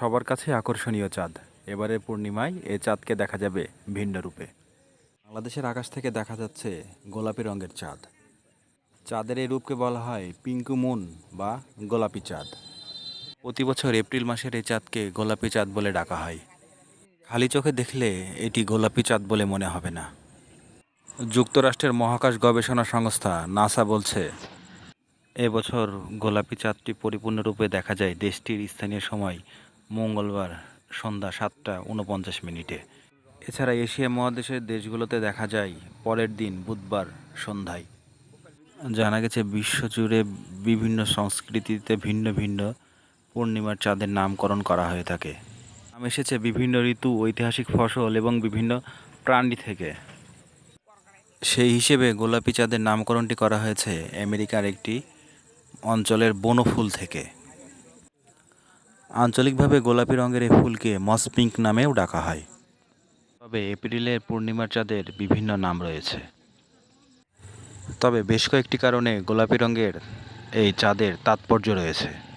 সবার কাছে আকর্ষণীয় চাঁদ। এবারের পূর্ণিমায় এ চাঁদকে দেখা যাবে ভিন্ন রূপে। বাংলাদেশের আকাশ থেকে দেখা যাচ্ছে গোলাপি রঙের চাঁদ। চাঁদের এই রূপকে বলা হয় পিঙ্কু মুন বা গোলাপি চাঁদ। প্রতি বছর এপ্রিল মাসের এই চাঁদকে গোলাপি চাঁদ বলে ডাকা হয়। খালি চোখে দেখলে এটি গোলাপি চাঁদ বলে মনে হবে না। যুক্তরাষ্ট্রের মহাকাশ গবেষণা সংস্থা নাসা বলছে এবছর গোলাপি চাঁদটি পরিপূর্ণরূপে দেখা যায় দেশটির স্থানীয় সময় মঙ্গলবার সন্ধ্যা সাতটা উনপঞ্চাশ মিনিটে। এছাড়া এশিয়া মহাদেশের দেশগুলোতে দেখা যায়, পরের দিন বুধবার সন্ধ্যায়। জানা গেছে, বিশ্বজুড়ে বিভিন্ন সংস্কৃতিতে ভিন্ন ভিন্ন পূর্ণিমার চাঁদের নামকরণ করা হয়ে থাকে। নাম এসেছে বিভিন্ন ঋতু, ঐতিহাসিক ফসল এবং বিভিন্ন প্রাণী থেকে। সেই হিসেবে গোলাপি চাঁদের নামকরণটি করা হয়েছে আমেরিকার একটি অঞ্চলের বনফুল থেকে। আঞ্চলিকভাবে গোলাপি রঙের এই ফুলকে মস পিঙ্ক নামেও ডাকা হয়। তবে এপ্রিলের পূর্ণিমার চাঁদের বিভিন্ন নাম রয়েছে। তবে বেশ কয়েকটি কারণে গোলাপি রঙের এই চাঁদের তাৎপর্য রয়েছে।